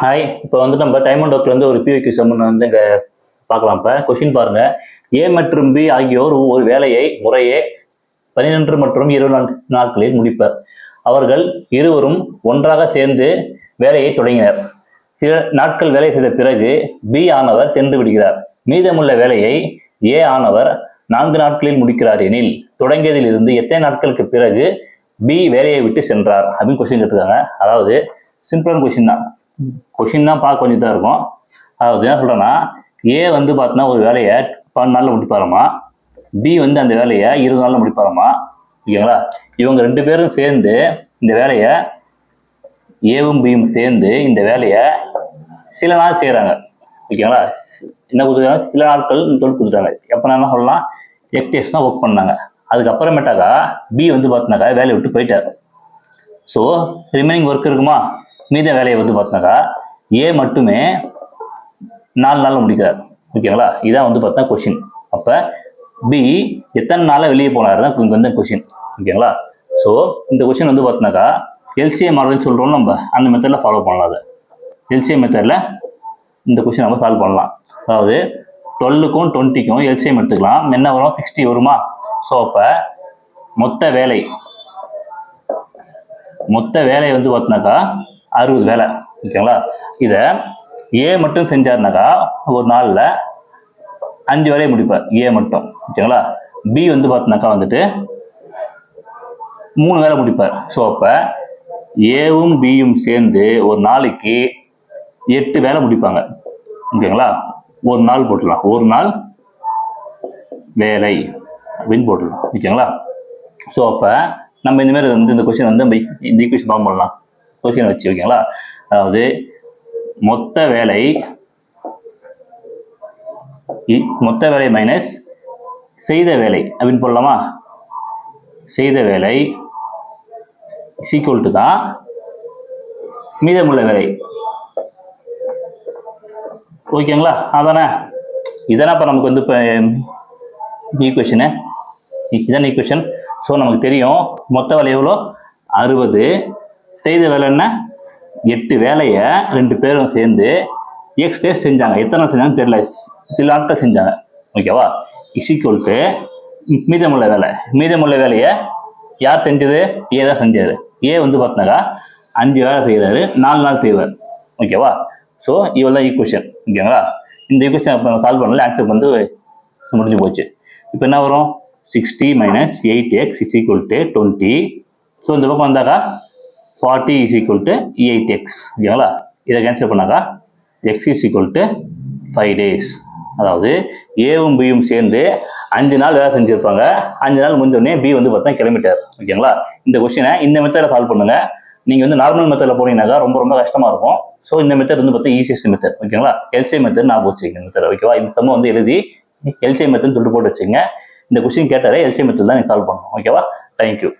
Hi இப்போ வந்து நம்ம டைம் அண்ட் ஒர்க்ல இருந்து ஒரு பிவிக்கு சம்மன் வந்து இங்கே பார்க்கலாம். இப்போ கொஷின் பாருங்க. ஏ மற்றும் பி ஆகியோர் ஒரு வேலையை முறையே பதினொன்று மற்றும் இருபது நாள் நாட்களில் முடிப்பர். அவர்கள் இருவரும் ஒன்றாக சேர்ந்து வேலையை தொடங்கினர். சில நாட்கள் வேலை செய்த பிறகு பி ஆனவர் சென்று விடுகிறார். மீதமுள்ள வேலையை ஏ ஆனவர் நான்கு நாட்களில் முடிக்கிறார் எனில் தொடங்கியதில் இருந்து எத்தனை நாட்களுக்கு பிறகு பி வேலையை விட்டு சென்றார்? அப்படின்னு கொஸ்டின் கேட்டிருக்காங்க. அதாவது சிம்பிளான கொஸ்டின் தான். கொஷின் தான் பார்க்க கொஞ்சம் தான் இருக்கும். அதாவது என்ன சொல்கிறேன்னா ஏ வந்து பார்த்தோன்னா ஒரு வேலையை பன்னெண்டு நாளில் முடிப்பாராமா? பி வந்து அந்த வேலையை இருபது நாளில் முடிப்பாராமா? ஓகேங்களா? இவங்க ரெண்டு பேரும் சேர்ந்து இந்த வேலையை ஏவும் பியும் சேர்ந்து இந்த வேலையை சில நாள் செய்கிறாங்க ஓகேங்களா? என்ன கொடுத்துருக்காங்க சில நாட்கள் தொழில் கொடுத்துட்டாங்க. எப்போ என்ன சொல்லலாம்? எக் டேஸ் தான் ஒர்க் பண்ணாங்க. அதுக்கப்புறமேட்டாக்கா பி வந்து பார்த்தினாக்கா வேலையை விட்டு போயிட்டார். ஸோ ரிமைனிங் ஒர்க் இருக்குமா? மீத வேலையை வந்து பார்த்தினாக்கா ஏ மட்டுமே நாலு நாளில் முடிக்கிறார். ஓகேங்களா? இதான் வந்து பார்த்தா கொஷின் அப்போ பி எத்தனை நாளில் வெளியே போனார் தான் இங்கே வந்து கொஷின் ஓகேங்களா? ஸோ இந்த கொஷின் வந்து பார்த்தினாக்கா எல்சிஏ மாடல்னு சொல்கிறோம் நம்ம அந்த மெத்தடில் ஃபாலோ பண்ணலாம் அதை. எல்சிஏ மெத்தடில் இந்த கொஷின் நம்ம சால்வ் பண்ணலாம். அதாவது டுவெல்லுக்கும் டுவெண்ட்டிக்கும் எல்சிஎம் எடுத்துக்கலாம். என்ன வரும்? சிக்ஸ்டி வருமா? ஸோ அப்போ மொத்த வேலை மொத்த வேலை வந்து பார்த்தினாக்கா அறுபது வேலை ஓகேங்களா? இதை ஏ மட்டும் செஞ்சாருனாக்கா ஒரு நாளில் அஞ்சு வேலையை முடிப்பார் ஏ மட்டும் ஓகேங்களா? பி வந்து பார்த்தினாக்கா வந்துட்டு மூணு வேலை முடிப்பார். ஸோ அப்போ ஏவும் பியும் சேர்ந்து ஒரு நாளைக்கு எட்டு வேலை முடிப்பாங்க ஓகேங்களா? ஒரு நாள் போட்டுடலாம். ஒரு நாள் வேலை அப்படின்னு போட்டுடலாம் ஓகேங்களா? ஸோ அப்போ நம்ம இந்த மாதிரி வந்து இந்த கொஸ்டின் வந்து நம்ம இந்த ஈக்குவேஷன் ஃபார்ம் பண்ணலாம். கொஸ்டின் வச்சு ஓகேங்களா அதாவது மொத்த வேலை இ- மொத்த வேலை மைனஸ் செய்த வேலை. அப்படின்னு போடலாமா? செய்த வேலை சீக்குவல் டு தான் மீதமுள்ள வேலை. ஓகேங்களா அதானே? இதானே இப்போ நமக்கு வந்து இப்போ ஈக்குவேஷனு இதான் ஈக்குவேஷன் ஸோ நமக்கு தெரியும் மொத்த வேலை எவ்வளோ? அறுபது. செய்த வேலை என்ன? எட்டு வேலையை ரெண்டு பேரும் சேர்ந்து எக்ஸ் டேஸ் செஞ்சாங்க. எத்தனை நாள் செஞ்சாங்கன்னு தெரியல. சில நாட்கள் செஞ்சாங்க. ஓகேவா இசிக்குவல் டு மீதமுள்ள வேலை. மீதமுள்ள வேலையை யார் செஞ்சது? ஏ தான் செஞ்சாரு. ஏ வந்து பார்த்தினாக்கா அஞ்சு வேலை செய்கிறாரு நாலு நாள் செய்வார். ஓகேவா ஸோ இவ்வளோ ஈக்குவேஷன் ஓகேங்களா இந்த ஈக்குவேஷன் இப்போ சால்வ் பண்ணல. ஆன்சர் வந்து முடிஞ்சு போச்சு. இப்போ என்ன வரும்? Sixty minus eight x is equal to twenty so இந்த பக்கம் வந்தாக்கா forty is equal to eight x ஓகேங்களா இதை கேன்சல் பண்ணாக்கா x is equal to five days அதாவது ஏவும் பியும் சேர்ந்து அஞ்சு நாள் வேலை செஞ்சுருப்பாங்க. அஞ்சு நாள் முடிஞ்சோடனே பி வந்து பார்த்தா கிலோமீட்டர் ஓகேங்களா? இந்த கொஸ்டினை இந்த மெத்தடில் சால்வ் பண்ணுங்கள் நீங்கள் வந்து நார்மல் மெத்தடில் போனீங்கன்னாக்கா ரொம்ப ரொம்ப கஷ்டமாக இருக்கும். ஸோ இந்த மெத்தட் வந்து பார்த்தா ஈஸியஸ்ட் மெத்தட் ஓகேங்களா? எல்சிஐ மெத்தட் நான் வச்சுக்கங்க மெத்தட் ஓகேவா? இந்த சம்ம வந்து எழுதி எல்சிஐ மெத்தட்னு சொல்லிட்டு போட்டு வச்சுங்க இந்த கொஸ்டின் கேட்டாலே எல்சிஐ மெத்தட் தான் நீங்கள் சால்வ் பண்ணணும். ஓகேவா? தேங்க்யூ